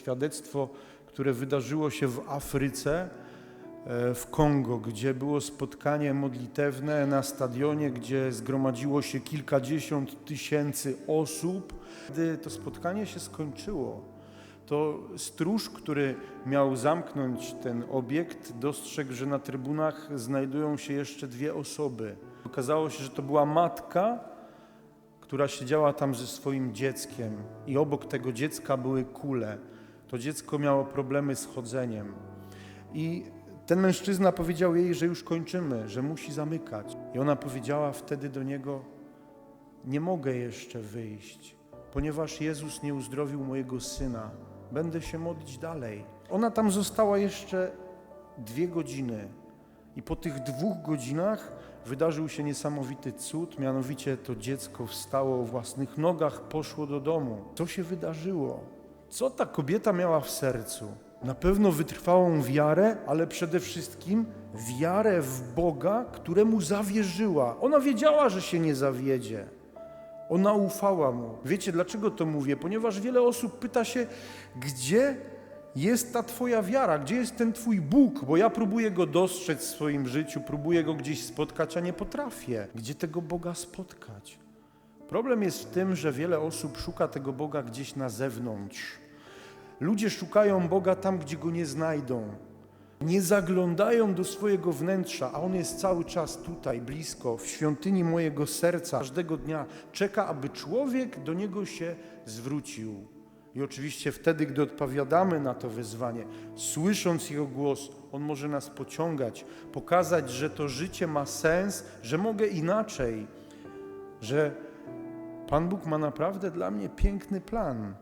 Świadectwo, które wydarzyło się w Afryce, e, w Kongo, gdzie było spotkanie modlitewne na stadionie, gdzie zgromadziło się kilkadziesiąt tysięcy osób. Gdy to spotkanie się skończyło, to stróż, który miał zamknąć ten obiekt, dostrzegł, że na trybunach znajdują się jeszcze dwie osoby. Okazało się, że to była matka, która siedziała tam ze swoim dzieckiem i obok tego dziecka były kule. To dziecko miało problemy z chodzeniem. I ten mężczyzna powiedział jej, że już kończymy, że musi zamykać. I ona powiedziała wtedy do niego: Nie mogę jeszcze wyjść, ponieważ Jezus nie uzdrowił mojego syna. Będę się modlić dalej. Ona tam została jeszcze dwie godziny. I po tych dwóch godzinach wydarzył się niesamowity cud, mianowicie to dziecko wstało o własnych nogach, poszło do domu. Co się wydarzyło? Co ta kobieta miała w sercu? Na pewno wytrwałą wiarę, ale przede wszystkim wiarę w Boga, któremu zawierzyła. Ona wiedziała, że się nie zawiedzie. Ona ufała mu. Wiecie, dlaczego to mówię? Ponieważ wiele osób pyta się, gdzie jest ta Twoja wiara, gdzie jest ten Twój Bóg? Bo ja próbuję go dostrzec w swoim życiu, próbuję go gdzieś spotkać, a nie potrafię. Gdzie tego Boga spotkać? Problem jest w tym, że wiele osób szuka tego Boga gdzieś na zewnątrz. Ludzie szukają Boga tam, gdzie go nie znajdą. Nie zaglądają do swojego wnętrza, a on jest cały czas tutaj, blisko, w świątyni mojego serca. Każdego dnia czeka, aby człowiek do niego się zwrócił. I oczywiście wtedy, gdy odpowiadamy na to wyzwanie, słysząc Jego głos, On może nas pociągać, pokazać, że to życie ma sens, że mogę inaczej, że Pan Bóg ma naprawdę dla mnie piękny plan.